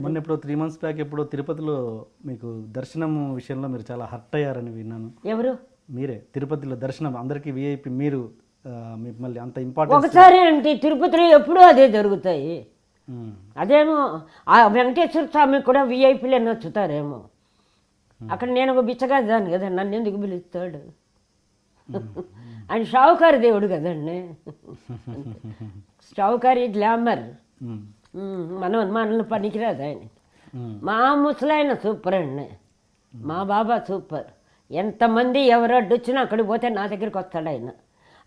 మొన్న ఎప్పుడో three months back ఎప్పుడో తిరుపతిలో మీకు దర్శనం విషయంలో మీరు చాలా హర్ట్ అయ్యారని విన్నాను. ఎవరు? మీరే తిరుపతిలో దర్శనం అందరికీ విఐపి మీరు మిమ్మల్ని అంత ఇంపార్టెన్స్ ఒకసారి అంటే తిరుపతిలో ఎప్పుడూ అదే జరుగుతాయి. అదేమో ఆ వెంకటేశ్వర స్వామి కూడా విఐపీలే నచ్చుతారేమో అక్కడ నేను ఒక బిచ్చగాదాను కదా నన్ను ఎందుకు పిలుస్తాడు? ఆయన షావుకారి దేవుడు కదండి. షావుకారి గ్లామర్. మనం మనల్ని పనికిరాదు ఆయన. మా ముసలాయన సూపర్ అండి. మా బాబా సూపర్. ఎంతమంది ఎవరు అడ్డొచ్చినా అక్కడికి పోతే నా దగ్గరికి వస్తాడు ఆయన.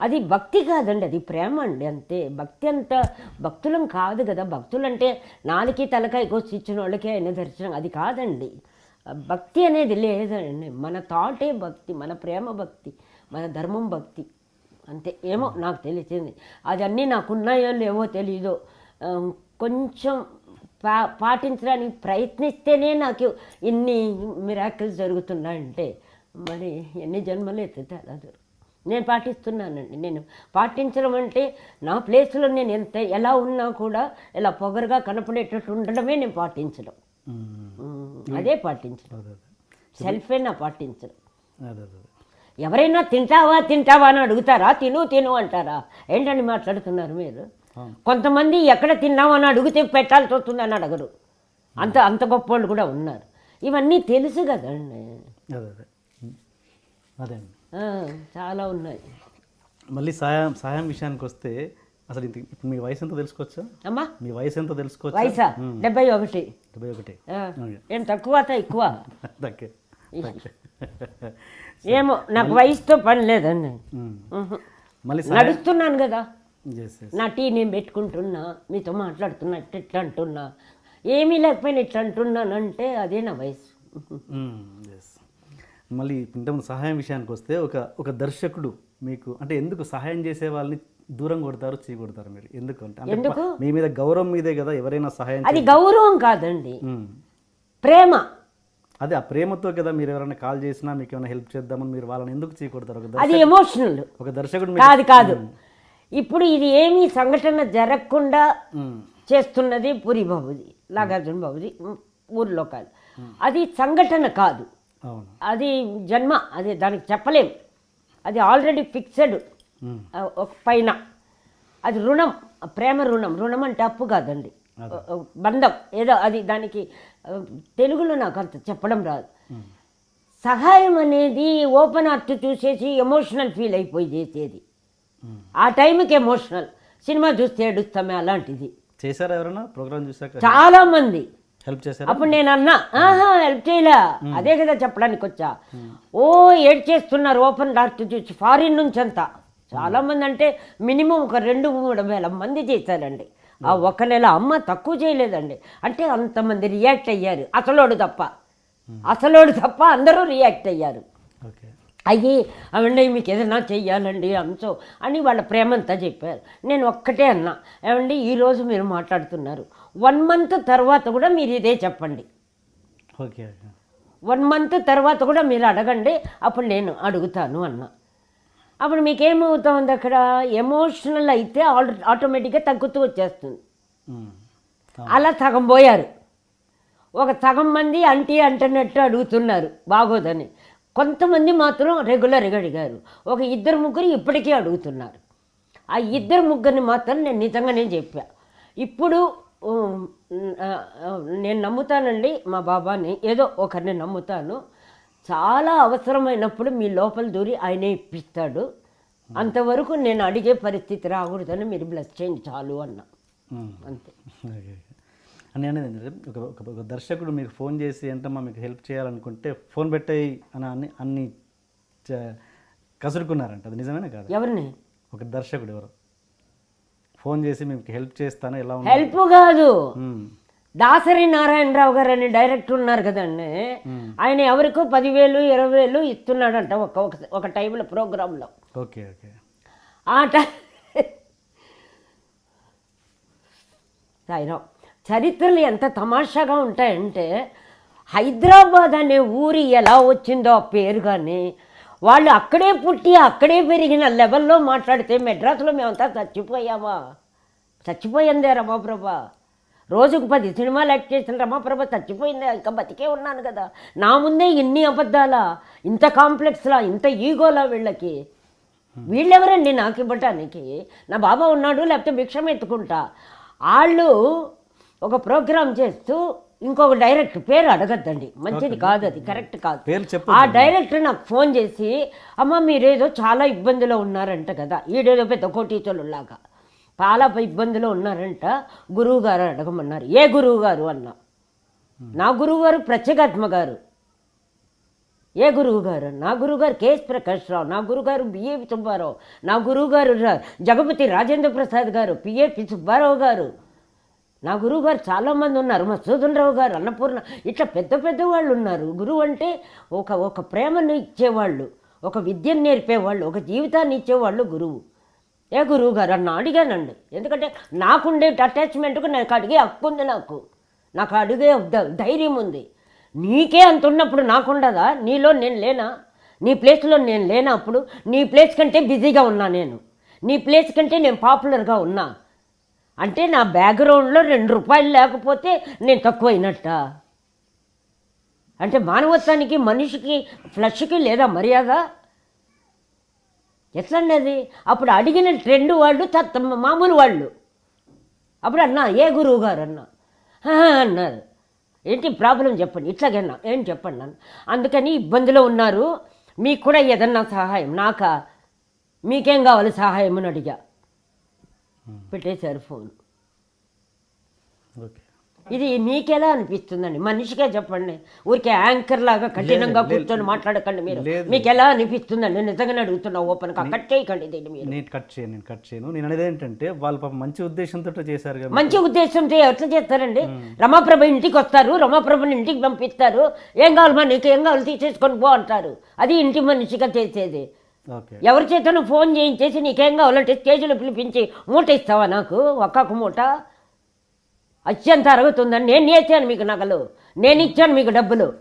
అది భక్తి కాదండి అది ప్రేమ అండి అంతే. భక్తి అంత భక్తులం కాదు కదా. భక్తులంటే నాలుగు తలకాయ కోసి ఇచ్చిన వాళ్ళకి ఆయన దర్శనం. అది కాదండి. భక్తి అనేది లేదండి. మన థాటే భక్తి మన ప్రేమ భక్తి మన ధర్మం భక్తి. అంతే. ఏమో నాకు తెలిసింది. అది అన్నీ నాకున్నాయో లేవో తెలీదు కొంచెం పా పాటించడానికి ప్రయత్నిస్తేనే నాకు ఇన్ని మిరాకిల్స్ జరుగుతున్నాయంటే. మరి ఎన్ని జన్మలు ఎత్తితే అలా జరుగు. నేను పాటిస్తున్నానండి. నేను పాటించడం అంటే నా ప్లేస్లో నేను ఎంత ఎలా ఉన్నా కూడా ఇలా పొగరుగా కనపడేటట్టు ఉండడమే నేను పాటించడం. అదే పాటించడం. సెల్ఫే నా పాటించడం. ఎవరైనా తింటావా తింటావా అని అడుగుతారా? తిను తిను అంటారా? ఏంటని మాట్లాడుతున్నారు మీరు. కొంతమంది ఎక్కడ తిన్నావా అని అడిగితే పెట్టాల్సి వస్తుందని అడగరు. అంత అంత గొప్ప వాళ్ళు కూడా ఉన్నారు. ఇవన్నీ తెలుసు కదండి. అదే చాలా ఉన్నాయి. మళ్ళీ సాయం సాయం విషయానికి వస్తే అసలు ఇంత ఇప్పుడు మీ వయసు ఎంతో తెలుసుకోవచ్చా? అమ్మా? మీ వయసు ఎంతో తెలుసుకోవచ్చా? వయసా? డెబ్బై ఒకటి. డెబ్బై ఒకటి. ఏం తక్కువ ఎక్కువ ఏమో నాకు వయసుతో పని లేదండి. మళ్ళీ నడుస్తున్నాను కదా. నా టీ నేను పెట్టుకుంటున్నా మీతో మాట్లాడుతున్నా ఇట్లా అంటున్నా ఏమీ లేకపోయినా ఇట్లా అంటున్నానంటే అదే నా వయసు. ఎస్ మళ్ళీ ఇంతకుముందు సహాయం విషయానికి వస్తే ఒక ఒక దర్శకుడు మీకు అంటే ఎందుకు సహాయం చేసే వాళ్ళని దూరం కొడతారు చీ కొడతారు మీరు? ఎందుకు అంటే? మీ మీద గౌరవం మీదే కదా ఎవరైనా సహాయం అది గౌరవం కాదండి. ఉమ్. ప్రేమ. అదే ఆ ప్రేమతో కదా మీరు ఎవరైనా కాల్ చేసినా మీకు ఏమైనా హెల్ప్ చేద్దామని మీరు వాళ్ళని ఎందుకు చీ కొడతారు ఒక దర్శ- అది ఎమోషనల్ ఒక దర్శకుడు కాదు కాదు. ఇప్పుడు ఇది ఏమీ సంఘటన జరగకుండా. చేస్తున్నది పూరి బాబుది నాగార్జున బాబుది ఊర్లో కాదు. అది సంఘటన కాదు. అది జన్మ అది దానికి చెప్పలేం. అది ఆల్రెడీ ఫిక్స్డ్. ఒక పైన. అది రుణం ప్రేమ రుణం. రుణం అంటే అప్పు కాదండి. బంధం. ఏదో అది దానికి తెలుగులో నాకు అంత చెప్పడం రాదు. సహాయం అనేది ఓపెన్ హార్ట్ చూసేసి ఎమోషనల్ ఫీల్ అయిపోయి చేసేది. ఆ టైంకి ఎమోషనల్. సినిమా చూస్తే ఏడుస్తామే అలాంటిది. చేశారా ఎవరైనా ప్రోగ్రామ్ చూసాక చాలా మంది. హెల్ప్ చేశారా? అప్పుడు నేను అన్నా ఆహా హెల్ప్ చేయలే. అదే కదా చెప్పడానికి వచ్చా. ఓ ఏడ్ చేస్తున్నారు ఓపెన్ డాక్టర్ చూసి ఫారిన్ నుంచి అంతా. చాలా మంది అంటే మినిమం ఒక రెండు మూడు వేల మంది చేశారండి. ఆ ఒక నెల అమ్మ తక్కువ చేయలేదండి. అంటే అంతమంది రియాక్ట్ అయ్యారు. అసలోడు తప్ప. అసలోడు తప్ప అందరూ రియాక్ట్ అయ్యారు. ఓకే. అయ్యి అవండి మీకు ఏదైనా చెయ్యాలండి అంశో అని వాళ్ళ ప్రేమంతా చెప్పారు. నేను ఒక్కటే అన్నా. ఏమండి ఈరోజు మీరు మాట్లాడుతున్నారు. వన్ మంత్ తర్వాత కూడా మీరు ఇదే చెప్పండి. ఓకే వన్ మంత్ తర్వాత కూడా మీరు అడగండి. అప్పుడు నేను అడుగుతాను అన్న. అప్పుడు మీకేమవుతుంది అక్కడ? ఎమోషనల్ అయితే ఆల్ ఆటోమేటిక్గా తగ్గుతూ వచ్చేస్తుంది. అలా సగం పోయారు. ఒక సగం మంది అంటీ అంటున్నట్టు అడుగుతున్నారు. బాగోదని. కొంతమంది మాత్రం రెగ్యులర్గా అడిగారు. ఒక ఇద్దరు ముగ్గురు ఇప్పటికీ అడుగుతున్నారు. ఆ ఇద్దరు ముగ్గురిని మాత్రం నేను నిజంగానే చెప్పా. ఇప్పుడు నేను నమ్ముతానండి మా బాబాని. ఏదో ఒకరిని నమ్ముతాను. చాలా అవసరమైనప్పుడు మీ లోపల దూరి ఆయనే ఇప్పిస్తాడు. అంతవరకు నేను అడిగే పరిస్థితి రాకూడదని మీరు బ్లెస్ చేయండి చాలు అన్నా. అంతే. అని అనేది ఏంటంటే ఒక ఒక దర్శకుడు మీకు ఫోన్ చేసి ఏంటమ్మా మీకు హెల్ప్ చేయాలనుకుంటే ఫోన్ పెట్టేయి అని అన్ని అన్ని కసురుకున్నారంట. అది నిజమేనా కాదు? ఎవరిని? ఒక దర్శకుడు ఎవరు. ఫోన్ చేసి మీకు హెల్ప్ చేస్తాను ఎలా హెల్ప్ కాదు. దాసరి నారాయణరావు గారు అని డైరెక్టర్ ఉన్నారు కదండి. ఆయన ఎవరికో పదివేలు ఇరవై వేలు ఇస్తున్నాడంట ఒక ఒక- టైంలో ప్రోగ్రాంలో. Okay okay. ఆ టైం సాయిరాం చరిత్రలు ఎంత తమాషాగా ఉంటాయంటే హైదరాబాద్ అనే ఊరి ఎలా వచ్చిందో ఆ పేరు కానీ వాళ్ళు అక్కడే పుట్టి అక్కడే పెరిగిన లెవెల్లో మాట్లాడితే మెడ్రాస్లో మేమంతా చచ్చిపోయామా? చచ్చిపోయిందే రమాప్రభ. రోజుకు పది సినిమాలు యాక్ట్ చేసిన రమాప్రభ చచ్చిపోయిందే ఇంకా బతికే ఉన్నాను కదా. నా ముందే ఇన్ని అబద్ధాలా ఇంత కాంప్లెక్స్లా ఇంత ఈగోలా వీళ్ళకి. వీళ్ళెవరండి నాకు ఇవ్వటానికి? నా బాబా ఉన్నాడు లేకపోతే భిక్షం ఎత్తుకుంటా వాళ్ళు ఒక ప్రోగ్రామ్ చేస్తూ ఇంకొక డైరెక్ట్ పేరు అడగద్దండి. మంచిది కాదు అది కరెక్ట్ కాదు. పేరు చెప్పు ఆ డైరెక్టర్ నాకు ఫోన్ చేసి అమ్మ మీరేదో చాలా ఇబ్బందిలో ఉన్నారంట కదా ఈడేదో పెద్ద కోటీచోళ్ళలాగా. చాలా ఇబ్బందిలో ఉన్నారంట గురువు గారు అడగమన్నారు. ఏ గురువు గారు అన్న నా గురువు గారు ప్రత్యేగాత్మ గారు. ఏ గురువు గారు నా గురువు గారు కేఎస్ ప్రకాష్ రావు. నా గురువు గారు బిఏపి సుబ్బారావు. నా గురువు గారు రా- జగపతి రాజేంద్ర ప్రసాద్ గారు పిఏపి సుబ్బారావు గారు. నా గురువు గారు చాలామంది ఉన్నారు. మసూదన్ రావు గారు అన్నపూర్ణ ఇట్లా పెద్ద పెద్ద వాళ్ళు ఉన్నారు గురువు అంటే ఒక ఒక ప్రేమను ఇచ్చేవాళ్ళు ఒక విద్యను నేర్పేవాళ్ళు ఒక జీవితాన్ని ఇచ్చేవాళ్ళు గురువు. ఏ గురువు గారు అన్న అడిగానండి. ఎందుకంటే నాకుండే అటాచ్మెంట్కు నాకు అడిగే హక్కు ఉంది నాకు. నాకు అడిగే ధైర్యం ఉంది. నీకే అంత ఉన్నప్పుడు నాకుండదా? నీలో నేను లేనా? నీ ప్లేస్లో నేను లేనా అప్పుడు? నీ ప్లేస్ కంటే బిజీగా ఉన్నా నేను. నీ ప్లేస్ కంటే నేను పాపులర్గా ఉన్నా. అంటే నా బ్యాక్గ్రౌండ్లో రెండు రూపాయలు లేకపోతే నేను తక్కువైనట్ట. అంటే మానవత్వానికి మనిషికి ఫ్లష్కి లేదా మర్యాద? ఎట్లన్నది అప్పుడు అడిగిన ట్రెండ్ వాళ్ళు తత్త మామూలు వాళ్ళు. అప్పుడు అన్నా ఏ గురువు గారు అన్నా? అన్నారు. ఏంటి ప్రాబ్లం చెప్పండి. ఇట్లాగన్నా ఏం చెప్పండి నన్ను. అందుకని ఇబ్బందిలో ఉన్నారు. మీకు కూడా ఏదన్నా సహాయం నాకా? మీకేం కావాలి సహాయం అని అడిగా. పెట్టేశారు ఫోన్. ఓకే. ఇది మీకెలా అనిపిస్తుందండి? మనిషిగా చెప్పండి. ఊరికే యాంకర్ లాగా కఠినంగా కూర్చొని మాట్లాడకండి మీరు. మీకు ఎలా అనిపిస్తుందండి? నిజంగానే అడుగుతున్నా ఓపెన్గా. కట్ చేయకండి దీన్ని మీరు. నేను కట్ చేయను నేను కట్ చేయను. నేను అనేది ఏంటంటే వాళ్ళు పాపం మంచి ఉద్దేశంతో చేశారు మంచి ఉద్దేశంతో ఎట్లా చేస్తారండి? రమాప్రభ ఇంటికి వస్తారు రమాప్రభని ఇంటికి పంపిస్తారు. ఏం కావాలి మా నీకు? ఏం కావాలి? తీసేసుకొని పో అంటారు. అది ఇంటి మనిషిగా చేసేది. ఎవరి చేతను ఫోన్ చేయించేసి నీకేం కావాలంటే స్టేజ్లో పిలిపించి మూట ఇస్తావా నాకు? ఒక్కొక్క మూట? అత్యంత అరుగుతుందని నేను చేశాను మీకు నగలు. నేను ఇచ్చాను మీకు డబ్బులు.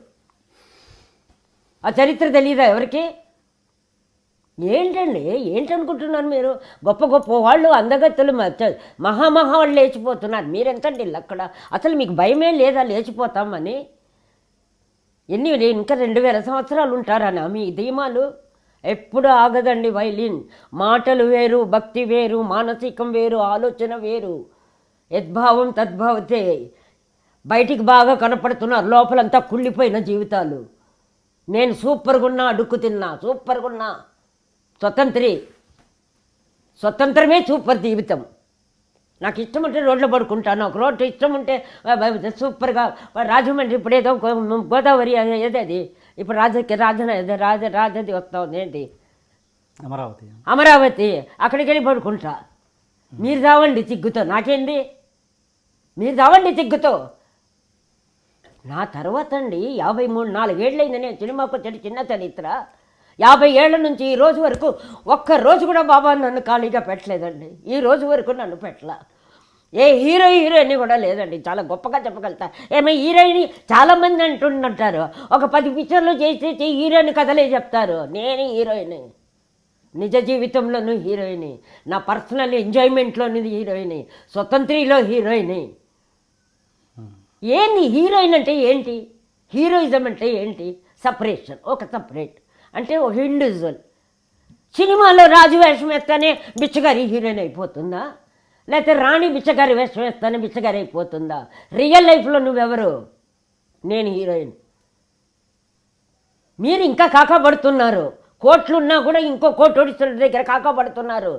ఆ చరిత్ర తెలియదా ఎవరికి? ఏంటండి? ఏంటనుకుంటున్నారు మీరు? గొప్ప గొప్ప వాళ్ళు అందగత్తులు మ- చ- మహామహా వాళ్ళు లేచిపోతున్నారు. మీరెంతండి అక్కడ? అసలు మీకు భయమే లేదా లేచిపోతామని ఎన్ని ఇంకా రెండు వేల సంవత్సరాలు ఉంటారనా మీ ధీమాలు? ఎప్పుడు ఆగదండి వైలిన్. మాటలు వేరు భక్తి వేరు మానసికం వేరు ఆలోచన వేరు. యద్భావం తద్భావతే. బయటికి బాగా కనపడుతున్నారు లోపలంతా కుళ్ళిపోయిన జీవితాలు. నేను సూపర్గా ఉన్నా అడుక్కు తిన్నా సూపర్గా ఉన్నా స్వతంత్రి. స్వతంత్రమే సూపర్ జీవితం. నాకు ఇష్టం ఉంటే రోడ్లో పడుకుంటాను ఒక రోడ్డు ఇష్టం ఉంటే సూపర్గా. రాజమండ్రి ఇప్పుడు ఏదో గోదావరి అది ఏది అది. ఇప్పుడు రాజకి రాజన ఏదో? రాజ రాజది వస్తా ఉంది ఏంటి? అమరావతి. అమరావతి. అక్కడికి వెళ్ళి పడుకుంటా. మీరు రావండి సిగ్గుతో నాకేంది? మీరు రావండి సిగ్గుతో నా తర్వాత అండి యాభై మూడు నాలుగేళ్ళైంది నేను సినిమాకు వచ్చేటి చిన్న చరిత్ర. యాభై ఏళ్ళ నుంచి ఈ రోజు వరకు ఒక్క రోజు కూడా బాబా నన్ను ఖాళీగా పెట్టలేదండి. ఈ రోజు వరకు నన్ను పెట్టలా. ఏ హీరో హీరోయిన్ కూడా లేదండి. చాలా గొప్పగా చెప్పగలుగుతా. ఏమో హీరోయిన్ చాలామంది అంటుంటారు. ఒక పది పిక్చర్లు చేసేసి హీరోయిన్ కథలే చెప్తారు. నేను హీరోయిన్. నిజ జీవితంలోనూ హీరోయిన్. నా పర్సనల్ ఎంజాయ్మెంట్లోనిది హీరోయిన్. స్వతంత్రిలో హీరోయిన్. ఏంది హీరోయిన్ అంటే ఏంటి? హీరోయిజం అంటే ఏంటి? సపరేషన్. ఒక సపరేట్. అంటే ఒక ఇండివిజువల్. సినిమాలో రాజు వేషం ఎత్తనే బిచ్చగారి హీరోయిన్ అయిపోతుందా? లేకపోతే రాణి బిచ్చగారి వేషం వేస్తానే బిచ్చగారి అయిపోతుందా రియల్ లైఫ్లో నువ్వెవరు? నేను హీరోయిన్. మీరు ఇంకా కాకపడుతున్నారు కోట్లున్నా కూడా ఇంకో కోటి ఓడిస్తున్న దగ్గర కాకపడుతున్నారు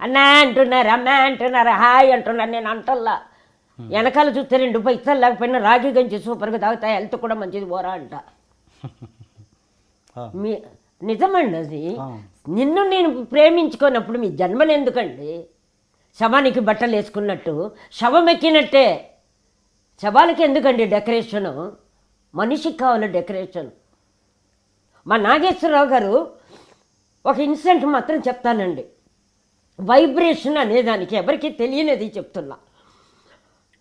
అన్నా అంటున్నారు అమ్మా అంటున్నారు హాయ్ అంటున్నారు. నేను అంటల్లా. వెనకాల చూస్తే రెండు పైసలు లేకపోయినా రాగి గంజి సూపర్గా తాగుతా హెల్త్ కూడా మంచిది పోరా అంట. మీ నిజమండి అది. నిన్ను నేను ప్రేమించుకున్నప్పుడు మీ జన్మలు ఎందుకండి? శవానికి బట్టలు వేసుకున్నట్టు శవం ఎక్కినట్టే. శవాలకి ఎందుకండి డెకరేషను? మనిషికి కావాలి డెకరేషన్. మా నాగేశ్వరరావు గారు ఒక ఇన్సిడెంట్ మాత్రం చెప్తానండి. వైబ్రేషన్ అనేదానికి ఎవరికి తెలియనిది చెప్తున్నా.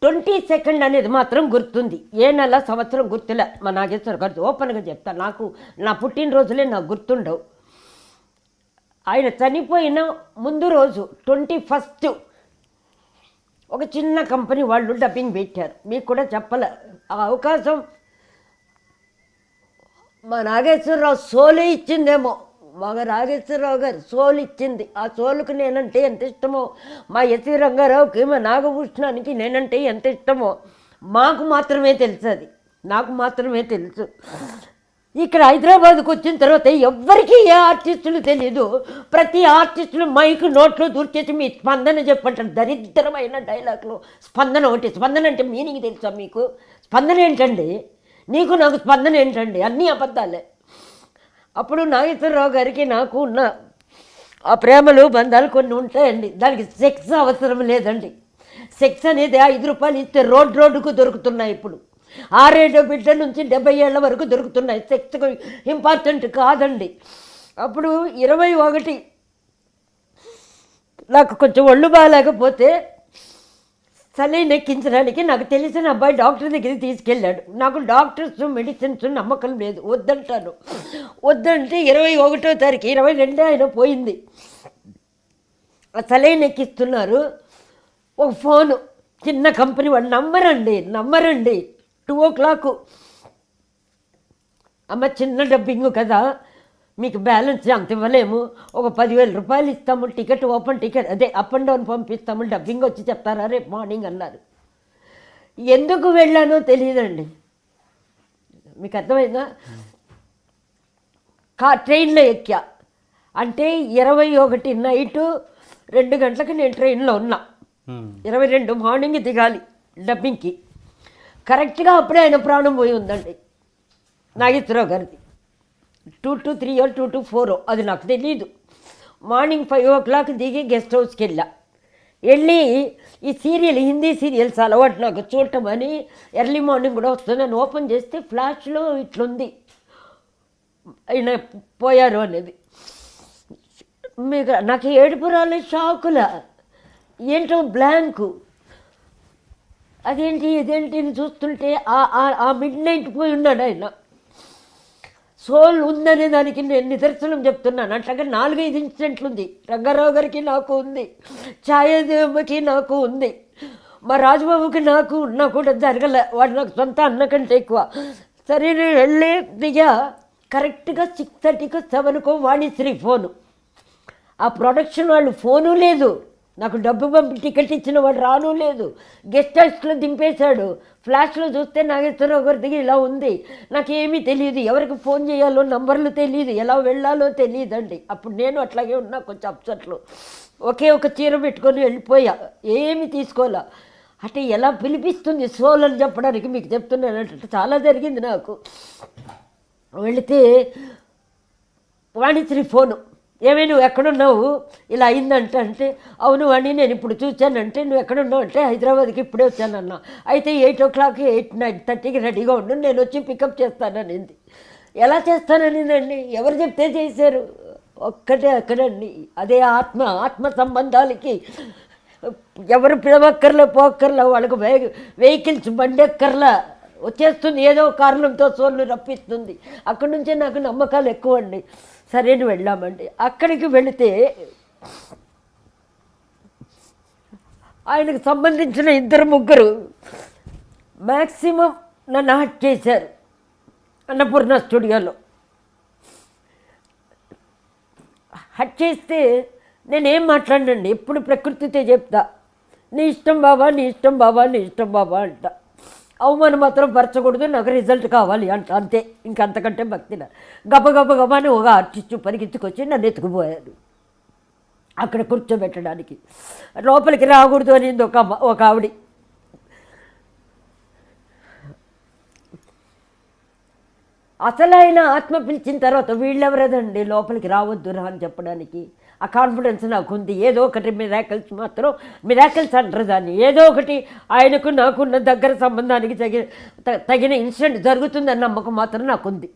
ట్వంటీ సెకండ్ అనేది మాత్రం గుర్తుంది. ఏ నెల సంవత్సరం గుర్తులే. మా నాగేశ్వర గారు ఓపెన్గా చెప్తా. నాకు నా పుట్టినరోజులే నాకు గుర్తుండవు. ఆయన చనిపోయిన ముందు రోజు ట్వంటీ ఫస్ట్ ఒక చిన్న కంపెనీ వాళ్ళు డబ్బింగ్ పెట్టారు. మీకు కూడా చెప్పలే. ఆ అవకాశం మా నాగేశ్వరరావు సోలు ఇచ్చిందేమో. మా నాగేశ్వరరావు గారు సోలు ఇచ్చింది. ఆ సోలుకు నేనంటే ఎంత ఇష్టమో మా ఎస్వి రంగారావుకి మా నాగభూషణానికి నేనంటే ఎంత ఇష్టమో మాకు మాత్రమే తెలుసు అది నాకు మాత్రమే తెలుసు. ఇక్కడ హైదరాబాద్కు వచ్చిన తర్వాత ఎవ్వరికీ ఏ ఆర్టిస్టులు తెలియదు ప్రతి ఆర్టిస్టులు మైక్ నోట్లో దూర్చేసి మీ స్పందన చెప్పంటారు. దరిద్రమైన డైలాగ్లో స్పందన ఒకటి. స్పందన అంటే మీనింగ్ తెలుసా మీకు? స్పందన ఏంటండి? నీకు నాకు స్పందన ఏంటండి? అన్నీ అబద్ధాలే. అప్పుడు నాగేశ్వరరావు గారికి నాకు ఉన్న ఆ ప్రేమలు బంధాలు కొన్ని ఉంటాయండి. దానికి సెక్స్ అవసరం లేదండి. సెక్స్ అనేది ఐదు రూపాయలు ఇస్తే రోడ్ రోడ్డుకు దొరుకుతున్నాయి ఇప్పుడు. ఆరేడు బిడ్డ నుంచి డెబ్బై ఏళ్ళ వరకు దొరుకుతున్నాయి. సెక్స్ ఇంపార్టెంట్ కాదండి. అప్పుడు ఇరవై ఒకటి నాకు కొంచెం ఒళ్ళు బాగాలేకపోతే సలైన్ ఎక్కించడానికి నాకు తెలిసిన అబ్బాయి డాక్టర్ దగ్గరికి తీసుకెళ్ళాడు. నాకు డాక్టర్స్ మెడిసిన్స్ నమ్మకం లేదు. వద్దంటాను. వద్దంటే ఇరవై ఒకటో తారీఖు ఇరవై రెండే ఆయన పోయింది. ఆ సలైన్ ఎక్కిస్తున్నారు ఒక ఫోను. చిన్న కంపెనీ వాడు నమ్మరండి నమ్మరండి. Two o'clock. అమ్మ చిన్న డబ్బింగ్ కదా. మీకు బ్యాలెన్స్ అంత ఇవ్వలేము. ఒక పదివేల రూపాయలు ఇస్తాము. Ticket open ticket. అదే అప్ అండ్ డౌన్ పంపిస్తాము. డబ్బింగ్ వచ్చి చెప్తారా? రేపు మార్నింగ్ అన్నారు. ఎందుకు వెళ్ళానో తెలియదండి. మీకు అర్థమైందా? కా ట్రైన్లో ఎక్కా. అంటే ఇరవై ఒకటి నైటు రెండు గంటలకు నేను ట్రైన్లో ఉన్నా. ఇరవై రెండు మార్నింగ్ దిగాలి డబ్బింగ్కి. కరెక్ట్గా అప్పుడే ఆయన ప్రాణం పోయి ఉందండి. నాగేశ్వరరావు గారిది. Two to three two to four అది నాకు తెలియదు మార్నింగ్ ఫైవ్ ఓ క్లాక్ దిగి గెస్ట్ హౌస్కి వెళ్ళా. వెళ్ళి ఈ సీరియల్ హిందీ సీరియల్స్ అలవాటు నాకు చూడటం అని ఎర్లీ మార్నింగ్ కూడా వస్తుందని ఓపెన్ చేస్తే ఫ్లాష్లో ఇట్లుంది. ఆయన పోయారు అనేది. మీకు నాకు ఏడుపు రాలే షాకుల. ఏంటో బ్లాంకు. అదేంటి ఇదేంటి అని చూస్తుంటే ఆ- ఆ- మిడ్ నైట్ పోయి ఉన్నాడు ఆయన. సోల్ ఉందనే దానికి నేను నిదర్శనం చెప్తున్నాను. అట్లాగే నాలుగైదు ఇన్సిడెంట్లు ఉంది. రంగారావు గారికి నాకు ఉంది. ఛాయాదేవమ్మకి నాకు ఉంది. మా రాజబాబుకి నాకు ఉన్నా కూడా జరగలే. వాడు నాకు సొంత అన్న కంటే ఎక్కువ. సరే నేను వెళ్ళే దిగా కరెక్ట్గా సిక్స్ థర్టీకో సెవెన్కో వాణిశ్రీ ఫోను. ఆ ప్రొడక్షన్ వాళ్ళు ఫోను లేదు. నాకు డబ్బు పంపి టికెట్ ఇచ్చిన వాడు రాను లేదు. గెస్ట్ హౌస్లో దింపేశాడు. ఫ్లాష్లో చూస్తే నాగేశ్వరరావు గారి దగ్గర ఇలా ఉంది. నాకేమీ తెలియదు ఎవరికి ఫోన్ చేయాలో నంబర్లు తెలియదు ఎలా వెళ్ళాలో తెలియదండి అప్పుడు నేను అట్లాగే ఉన్నా కొంచెం అప్సెట్లు. ఒకే ఒక చీర పెట్టుకొని వెళ్ళిపోయా. ఏమి తీసుకోవాలా అంటే ఎలా పిలిపిస్తుంది సోల్ అని చెప్పడానికి మీకు చెప్తున్నానంటే చాలా జరిగింది నాకు. వెళితే వాణిశ్రీ ఫోను. ఏమే నువ్వు ఎక్కడున్నావు? ఇలా అయిందంట అంటే అవును అని నేను ఇప్పుడు చూశానంటే నువ్వు ఎక్కడున్నావు అంటే హైదరాబాద్కి ఇప్పుడే వచ్చానన్నా. అయితే eight o'clock eight nine థర్టీకి రెడీగా ఉండు నేను వచ్చి పికప్ చేస్తాననింది. ఎలా చేస్తాననిందండి? ఎవరు చెప్తే చేశారు? ఒక్కటే అక్కడండి. అదే ఆత్మ ఆత్మ సంబంధాలకి ఎవరు పిలవక్కర్లే పోక్కర్లే వాళ్ళకు వెహికల్స్ వెహికల్స్ బండెక్కర్లా. వచ్చేస్తుంది ఏదో కారణంతో సోళ్ళు రప్పిస్తుంది. అక్కడి నుంచే నాకు నమ్మకాలు ఎక్కువ అండి సరేని వెళ్ళామండి. అక్కడికి వెళితే ఆయనకు సంబంధించిన ఇద్దరు ముగ్గురు మ్యాక్సిమం నన్ను హట్ చేశారు అన్నపూర్ణ స్టూడియోలో. హట్ చేస్తే నేనేం మాట్లాడండి ఎప్పుడు ప్రకృతితో చెప్తా. నీ ఇష్టం బాబా నీ ఇష్టం బాబా నీ ఇష్టం బాబా అంట. అవమానం మాత్రం పరచకూడదు నాకు రిజల్ట్ కావాలి అంట అంతే. ఇంకంతకంటే భక్తిన గబ గబ గబ అని ఒక ఆర్టిస్టు పరిగెత్తుకొచ్చి నన్ను ఎత్తుకుపోయాడు. అక్కడ కూర్చోబెట్టడానికి. లోపలికి రాకూడదు అనింది ఒక ఒక ఆవిడ. అసలు ఆయన ఆత్మ పిలిచిన తర్వాత వీళ్ళెవరదండి? లోపలికి రావద్దు రా అని చెప్పడానికి. ఆ కాన్ఫిడెన్స్ నాకు ఉంది. ఏదో ఒకటి మిరాకల్స్ మాత్రం మిరాకల్స్ అంటారు దాన్ని. ఏదో ఒకటి ఆయనకు నాకున్న దగ్గర సంబంధానికి తగిన తగిన ఇన్సిడెంట్ జరుగుతుందన్న నమ్మకం మాత్రం నాకుంది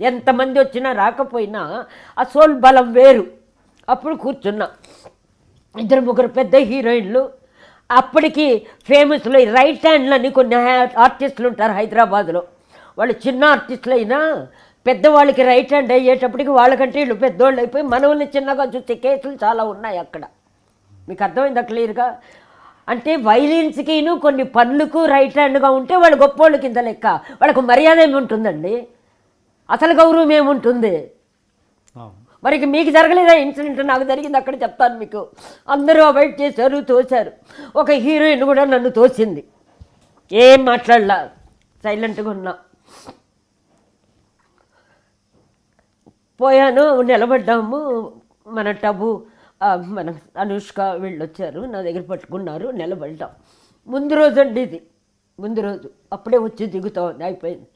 ఎంతమంది వచ్చినా రాకపోయినా ఆ సోల్ బలం వేరు. అప్పుడు కూర్చున్నా. ఇద్దరు ముగ్గురు పెద్ద హీరోయిన్లు. అప్పటికి ఫేమస్లో రైట్ హ్యాండ్లని కొన్ని హ్యా- ఆర్టిస్టులు ఉంటారు హైదరాబాద్లో. వాళ్ళు చిన్న ఆర్టిస్టులు అయినా పెద్దవాళ్ళకి రైట్ హ్యాండ్ అయ్యేటప్పటికి వాళ్ళకంటే వీళ్ళు పెద్దోళ్ళు అయిపోయి మనల్ని చిన్నగా చూసే కేసులు చాలా ఉన్నాయి అక్కడ. మీకు అర్థమైందా క్లియర్గా? అంటే వైలిన్స్కిను కొన్ని పనులకు రైట్ హ్యాండ్గా ఉంటే వాళ్ళు గొప్పోళ్ళ కింద లెక్క. వాళ్ళకు మర్యాద ఏముంటుందండి? అసలు గౌరవం ఏముంటుంది? మరి మీకు జరగలేదా ఇన్సిడెంట్ నాకు జరిగింది అక్కడ చెప్తాను మీకు. అందరూ అవాయిడ్ చేశారు తోశారు. ఒక హీరోయిన్ కూడా నన్ను తోసింది. ఏం మాట్లాడలా? సైలెంట్గా ఉన్నా. పోయాను నిలబడ్డాము. మన టబు మన అనుష్క వీళ్ళు వచ్చారు నా దగ్గర పట్టుకున్నారు నిలబడ్డాం. ముందు రోజు అండి ఇది. ముందు రోజు. అప్పుడే వచ్చి దిగుతా ఉంది అయిపోయింది.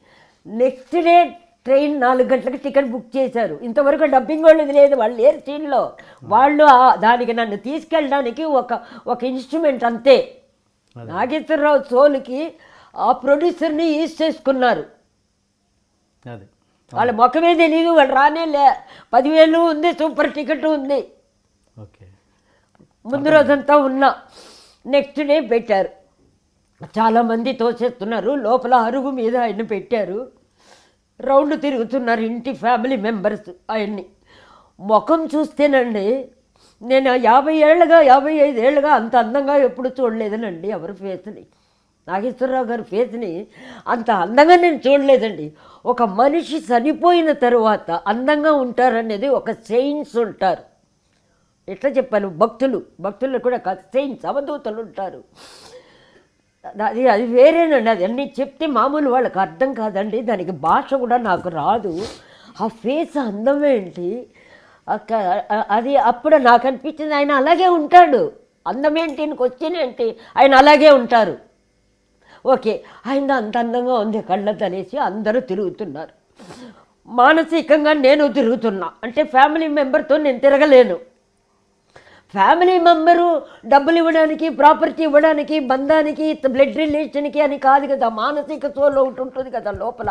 నెక్స్ట్ డే ట్రైన్ నాలుగు గంటలకు టికెట్ బుక్ చేశారు. ఇంతవరకు డబ్బింగ్ వాళ్ళది లేదు వాళ్ళు లేరు సీన్లో. వాళ్ళు దానికి నన్ను తీసుకెళ్ళడానికి ఒక ఒక ఇన్స్ట్రుమెంట్ అంతే. నాగేశ్వరరావు సోలుకి ఆ ప్రొడ్యూసర్ని యూజ్ చేసుకున్నారు. అది. వాళ్ళ ముఖమే తెలియదు వాళ్ళు రానే లే. పదివేలు ఉంది సూపర్ టికెట్ ఉంది. ఓకే. ముందు రోజంతా ఉన్నా నెక్స్ట్ డే పెట్టారు. చాలామంది తోసేస్తున్నారు. లోపల అరుగు మీద ఆయన పెట్టారు. రౌండ్ తిరుగుతున్నారు ఇంటి ఫ్యామిలీ మెంబర్స్ ఆయన్ని. ముఖం చూస్తేనండి నేను యాభై ఏళ్ళగా యాభై ఐదు ఏళ్ళగా అంత అందంగా ఎప్పుడు చూడలేదనండి ఎవరి ఫేస్ని. నాగేశ్వరరావు గారి ఫేస్ని అంత అందంగా నేను చూడలేదండి. ఒక మనిషి చనిపోయిన తరువాత అందంగా ఉంటారనేది ఒక సెయిన్స్ ఉంటారు. ఎట్లా చెప్పాను? భక్తులు భక్తులు కూడా కాదు సెయింట్స్ అవధూతలు ఉంటారు. అది అది వేరేనండి అది అన్నీ చెప్తే మామూలు వాళ్ళకి అర్థం కాదండి దానికి భాష కూడా నాకు రాదు. ఆ ఫేస్ అందమేంటి ఏంటి అక్క- అది అప్పుడు నాకు అనిపించింది ఆయన అలాగే ఉంటాడు. అందమేంటి క్వశ్చన్ ఏంటి ఆయన అలాగే ఉంటారు. ఓకే. ఆయన అంత అందంగా ఉంది కళ్ళతో అనేసి అందరూ తిరుగుతున్నారు. మానసికంగా నేను తిరుగుతున్నా. అంటే ఫ్యామిలీ మెంబర్తో నేను తిరగలేను. ఫ్యామిలీ మెంబరు డబ్బులు ఇవ్వడానికి ప్రాపర్టీ ఇవ్వడానికి బంధానికి బ్లడ్ రిలేషన్కి అని కాదు కదా మానసిక సోలో ఒకటి ఉంటుంది కదా లోపల.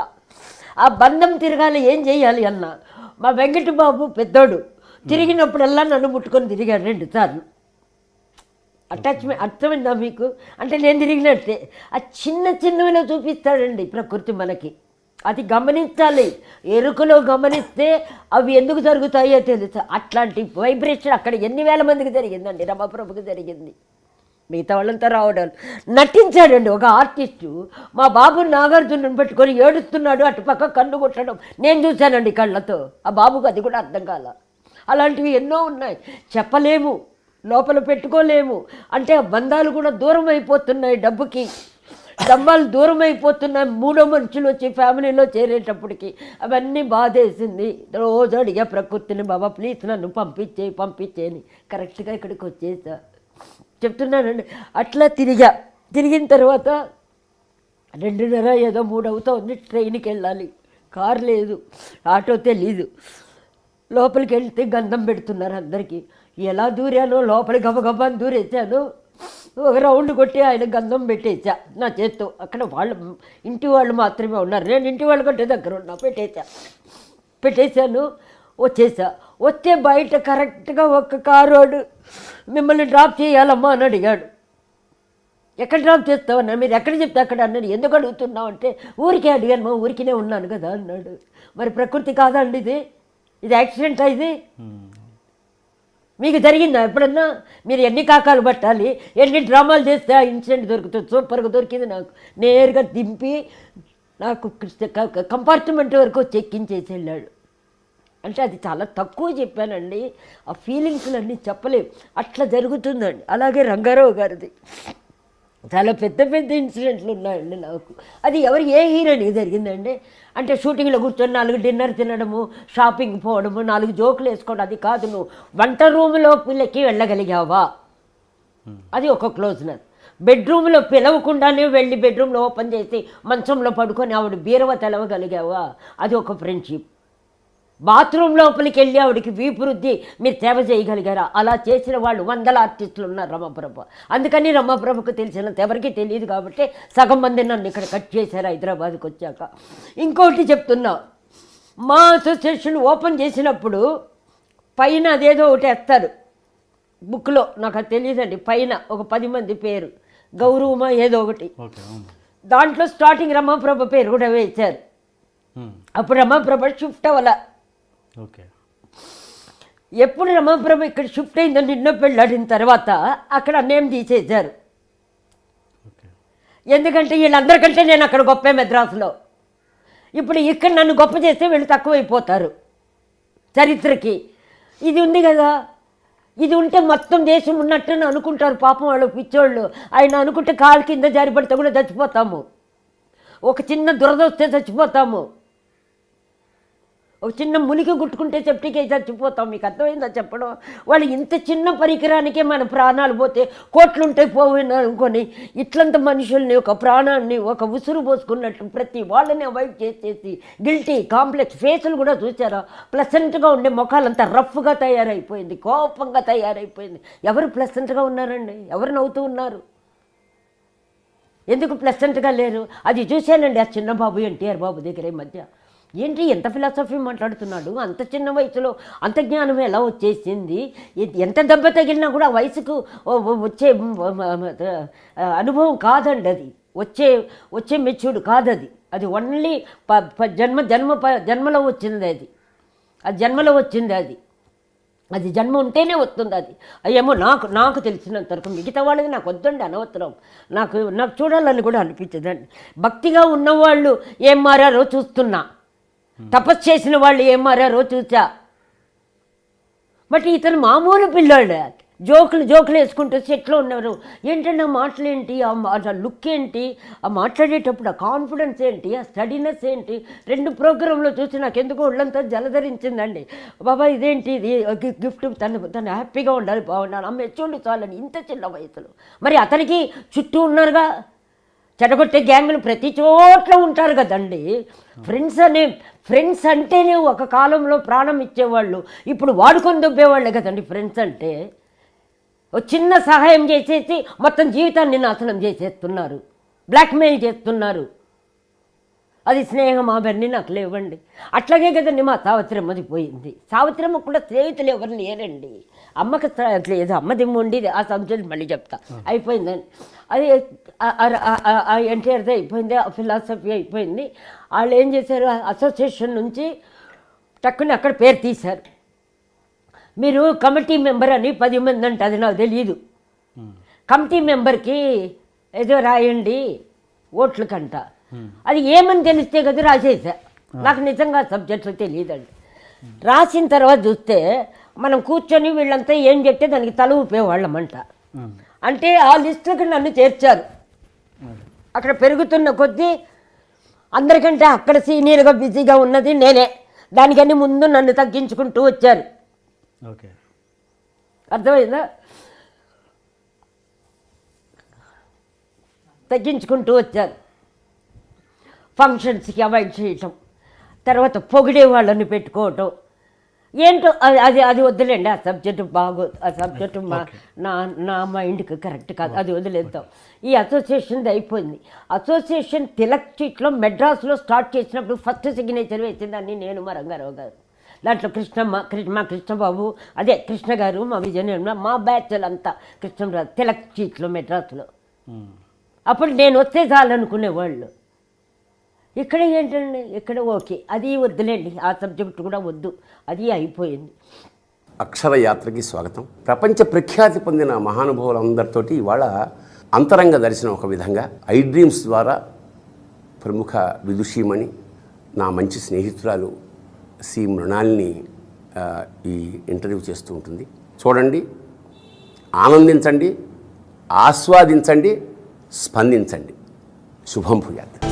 ఆ బంధం తిరగాలి ఏం చేయాలి అన్న. మా వెంకటబాబు పెద్దోడు తిరిగినప్పుడల్లా నన్ను ముట్టుకొని తిరిగాడు రెండు సార్లు. అటాచ్మెంట్ అర్థమైందా మీకు? అంటే నేను తిరిగినట్టే. ఆ చిన్న చిన్నవిలో చూపిస్తాడండి ప్రకృతి మనకి. అది గమనించాలి. ఎరుకలో గమనిస్తే అవి ఎందుకు జరుగుతాయో తెలుసు? అట్లాంటి వైబ్రేషన్ అక్కడ ఎన్ని వేల మందికి జరిగిందండి? రమాప్రభుకి జరిగింది. మిగతా వాళ్ళంతా రావడం. నటించాడండి ఒక ఆర్టిస్టు మా బాబు నాగార్జునని పెట్టుకొని ఏడుస్తున్నాడు అటుపక్క కన్ను కొట్టడం. నేను చూశానండి కళ్ళతో. ఆ బాబుకు అది కూడా అర్థం కాల. అలాంటివి ఎన్నో ఉన్నాయి. చెప్పలేము. లోపల పెట్టుకోలేము. అంటే ఆ బంధాలు కూడా దూరం అయిపోతున్నాయి డబ్బుకి. డబ్బాలు దూరం అయిపోతున్నాయి మూడో మనుషులు వచ్చి ఫ్యామిలీలో చేరేటప్పటికి అవన్నీ బాధేసింది. రోజు అడిగా ప్రకృతిని బాబా ప్లీజ్ నన్ను పంపించే పంపించేయని కరెక్ట్గా ఇక్కడికి వచ్చేసా. చెప్తున్నానండి. అట్లా తిరిగా. తిరిగిన తర్వాత రెండున్నర ఏదో మూడు అవుతుంది. ట్రైన్కి వెళ్ళాలి. కారు లేదు. ఆటో తెలీదు. లోపలికి వెళ్తే గంధం పెడుతున్నారు అందరికీ. ఎలా దూరానో లోపలి గబగబాని దూరేశాను. ఒక రౌండ్ కొట్టి ఆయన గంధం పెట్టేసా నా చేత్తో. అక్కడ వాళ్ళు ఇంటి వాళ్ళు మాత్రమే ఉన్నారు. నేను ఇంటి వాళ్ళు కంటే దగ్గర ఉన్నా. పెట్టేసా పెట్టేశాను. వచ్చేసా వస్తే బయట కరెక్ట్గా ఒక కారోడు మిమ్మల్ని డ్రాప్ చేయాలమ్మా అని అడిగాడు. ఎక్కడ డ్రాప్ చేస్తావన్నా? మీరు ఎక్కడ చెప్తే అక్కడ అన్నాడు. ఎందుకు అడుగుతున్నావు అంటే ఊరికే అడిగాను మా ఊరికినే ఉన్నాను కదా అన్నాడు. మరి ప్రకృతి కాదండి ఇది? ఇది యాక్సిడెంట్ ఇది? మీకు జరిగిందా ఎప్పుడన్నా? మీరు ఎన్ని కాకాలు పట్టాలి? ఎన్ని డ్రామాలు చేస్తే ఆ ఇన్సిడెంట్ దొరుకుతుంది? సూపర్గా దొరికింది నాకు. నేరుగా దింపి నాకు కంపార్ట్మెంట్ వరకు చెక్కించేసి వెళ్ళాడు అంటే అది చాలా తక్కువ చెప్పానండి. ఆ ఫీలింగ్స్లన్నీ చెప్పలేం. అట్లా జరుగుతుందండి. అలాగే రంగారావు గారిది. చాలా పెద్ద పెద్ద ఇన్సిడెంట్లు ఉన్నాయండి నాకు. అది ఎవరు ఏ హీరోయిన్కి జరిగిందండి? అంటే షూటింగ్లో కూర్చొని నాలుగు డిన్నర్ తినడము షాపింగ్ పోవడము నాలుగు జోకులు వేసుకోవడం అది కాదు నువ్వు వంట రూమ్లో పిల్లకి వెళ్ళగలిగావా? అది ఒక క్లోజ్నెస్ బెడ్రూమ్లో పిలవకుండానే వెళ్ళి బెడ్రూమ్లో ఓపెన్ చేసి మంచంలో పడుకొని ఆవిడ బీరవ తెలవగలిగావా? అది ఒక ఫ్రెండ్షిప్. బాత్రూమ్ లోపలికి వెళ్ళి ఆవిడకి వీపురుద్ది మీరు సేవ చేయగలిగారా? అలా చేసిన వాళ్ళు వందల ఆర్టిస్టులు ఉన్నారు రమప్రభ. అందుకని రమప్రభకు తెలిసినంత ఎవరికీ తెలియదు కాబట్టి సగం మంది నన్ను ఇక్కడ కట్ చేశారు హైదరాబాద్కి వచ్చాక. ఇంకోటి చెప్తున్నా. మా అసోసియేషన్ ఓపెన్ చేసినప్పుడు పైన అదేదో ఒకటి వేస్తారు. బుక్లో నాకు అది తెలియదండి. పైన ఒక పది మంది పేరు. గౌరవమా ఏదో ఒకటి. దాంట్లో స్టార్టింగ్ రమాప్రభ పేరు కూడా వేశారు. అప్పుడు రమాప్రభ షిఫ్ట్ అవ్వాల. ఓకే. ఎప్పుడు రమాప్రభ ఇక్కడ షిఫ్ట్ అయిందో నిన్న పెళ్ళాడిన తర్వాత అక్కడ నేమ్ తీసేశారు. ఎందుకంటే వీళ్ళందరికంటే నేను అక్కడ గొప్పే మెద్రాసులో. ఇప్పుడు ఇక్కడ నన్ను గొప్ప చేస్తే వీళ్ళు తక్కువైపోతారు చరిత్రకి. ఇది ఉంది కదా. ఇది ఉంటే మొత్తం దేశం ఉన్నట్టు అనుకుంటారు పాపం వాళ్ళు పిచ్చోళ్ళు. ఆయన అనుకుంటే కాలు కింద జారిపడితే కూడా చచ్చిపోతాము. ఒక చిన్న దురద వస్తే చచ్చిపోతాము. ఒక చిన్న మునికి గుట్టుకుంటే చెప్టికే చచ్చిపోతాం? మీకు అర్థమైందా చెప్పడం? వాళ్ళు ఇంత చిన్న పరికరానికే మన ప్రాణాలు పోతే కోట్లుంటాయి పోయినా అనుకొని ఇట్లంత మనుషుల్ని ఒక ప్రాణాన్ని ఒక ఉసురు పోసుకున్నట్టు ప్రతి వాళ్ళని అవాయిడ్ చేసేసి గిల్టీ కాంప్లెక్స్ ఫేసులు కూడా చూసారా? ప్లసెంట్గా ఉండే ముఖాలంతా రఫ్గా తయారైపోయింది కోపంగా తయారైపోయింది. ఎవరు ప్లసెంట్గా ఉన్నారండి? ఎవరు నవ్వుతూ ఉన్నారు? ఎందుకు ప్లెసెంట్గా లేరు? అది చూశానండి ఆ చిన్న బాబు ఎన్టీఆర్ బాబు దగ్గర ఈ మధ్య. ఏంటి ఎంత ఫిలాసఫీ మాట్లాడుతున్నాడు? అంత చిన్న వయసులో అంత జ్ఞానం ఎలా వచ్చేసింది? ఎంత దెబ్బ తగిలినా కూడా వయసుకు వచ్చే అనుభవం కాదండి అది. వచ్చే వచ్చే మెచ్యూర్డ్ కాదది. అది ఓన్లీ ప ప- జన్మ జన్మ ప- జన్మలో వచ్చింది అది. అది జన్మలో వచ్చింది అది. అది జన్మ ఉంటేనే వస్తుంది అది. అయ్యేమో నాకు నాకు తెలిసినంత వరకు మిగతా వాళ్ళకి నాకు వద్దండి అనవసరం. నాకు నాకు చూడాలని కూడా అనిపించదండి. భక్తిగా ఉన్నవాళ్ళు ఏం మారారో చూస్తున్నా. తపస్సు చేసిన వాళ్ళు ఏం మారారో చూసా బట్ ఇతను మామూలు పిల్లాడు. జోకులు జోకులు వేసుకుంటూ సెట్లో ఉన్నారు ఏంటంటే ఆ మాటలు ఏంటి ఆ లుక్ ఏంటి? ఆ మాట్లాడేటప్పుడు ఆ కాన్ఫిడెన్స్ ఏంటి? ఆ స్టడీనెస్ ఏంటి? రెండు ప్రోగ్రాంలో చూసి నాకు ఎందుకో ఒళ్ళంతా జలధరించిందండి. బాబా ఇదేంటి? ఇది గిఫ్ట్ తను తను హ్యాపీగా ఉండాలి బాగుండాలి. అమ్మ ఎచ్చుండి చాలని ఇంత చిన్న వయసులో. మరి అతనికి చుట్టూ ఉన్నారుగా. చెడగొట్టే గ్యాంగులు ప్రతి చోట్ల ఉంటారు కదండి. ఫ్రెండ్స్ అనే ఫ్రెండ్స్ అంటేనే ఒక కాలంలో ప్రాణం ఇచ్చేవాళ్ళు. ఇప్పుడు వాడుకొని దొబ్బేవాళ్ళే కదండి ఫ్రెండ్స్ అంటే. చిన్న సహాయం చేసేసి మొత్తం జీవితాన్ని నాశనం చేసేస్తున్నారు. బ్లాక్మెయిల్ చేస్తున్నారు. అది స్నేహం అవన్నీ నాకు లేవండి. అట్లాగే కదండి మా సావిత్రమ్మది పోయింది. సావిత్రమ్మ కూడా స్నేహితులు ఎవరు లేరండి. అమ్మకి లేదు అమ్మది ఉండి ఆ సబ్జెక్ట్ మళ్ళీ చెప్తా. అయిపోయిందండి అది ఎన్టీఆర్ది అయిపోయింది. ఆ ఫిలాసఫీ అయిపోయింది. వాళ్ళు ఏం చేశారు? అసోసియేషన్ నుంచి టక్కుని అక్కడ పేరు తీశారు. మీరు కమిటీ మెంబర్ అని పది మంది అంటే అది నాకు తెలియదు కమిటీ మెంబర్కి ఏదో రాయండి ఓట్లకంట. అది ఏమని తెలిస్తే కదా రాసేసా. నాకు నిజంగా సబ్జెక్టులు తెలియదండి రాసిన తర్వాత చూస్తే మనం కూర్చొని వీళ్ళంతా ఏం చెప్తే దానికి తల ఊపేవాళ్ళమంట అంటే ఆ లిస్టులకు నన్ను చేర్చారు. అక్కడ పెరుగుతున్న కొద్దీ అందరికంటే అక్కడ సీనియర్గా బిజీగా ఉన్నది నేనే. దానికని ముందు నన్ను తగ్గించుకుంటూ వచ్చారు. ఓకే. అర్థమైందా? తగ్గించుకుంటూ వచ్చారు. ఫంక్షన్స్కి అవాయిడ్ చేయటం తర్వాత పొగిడే వాళ్ళని పెట్టుకోవటం. ఏంటో అది అది అది వద్దులేండి ఆ సబ్జెక్టు బాగో ఆ సబ్జెక్టు మా నా నా మైండ్కి కరెక్ట్ కాదు అది వదిలేద్దాం. ఈ అసోసియేషన్ది అయిపోయింది. అసోసియేషన్ తిలక్ చీట్లో మెడ్రాస్లో స్టార్ట్ చేసినప్పుడు ఫస్ట్ సిగ్నేచర్ వేసిందని నేను మా రంగారావు గారు. దాంట్లో కృష్ణమ్మ కృష్ణ మా కృష్ణబాబు అదే కృష్ణ గారు మా విజయనిర్మ మా బ్యాచ్లు అంతా కృష్ణరాజు తిలక్ చీట్లో మెడ్రాస్లో. అప్పుడు నేను వస్తే చాలనుకునేవాళ్ళు. ఇక్కడ ఏంటండి? ఇక్కడ ఓకే. అది వద్దులేండి. ఆ సబ్జెక్ట్ కూడా వద్దు. అది అయిపోయింది. అక్షర యాత్రకి స్వాగతం. ప్రపంచ ప్రఖ్యాతి పొందిన మహానుభావులందరితోటి ఇవాళ అంతరంగ దర్శనం ఒక విధంగా ఐ డ్రీమ్స్ ద్వారా ప్రముఖ విదుషీమణి నా మంచి స్నేహితురాలు సి మృణాల్ని ఈ ఇంటర్వ్యూ చేస్తూ ఉంటుంది. చూడండి. ఆనందించండి. ఆస్వాదించండి. స్పందించండి. శుభం భూయాత్.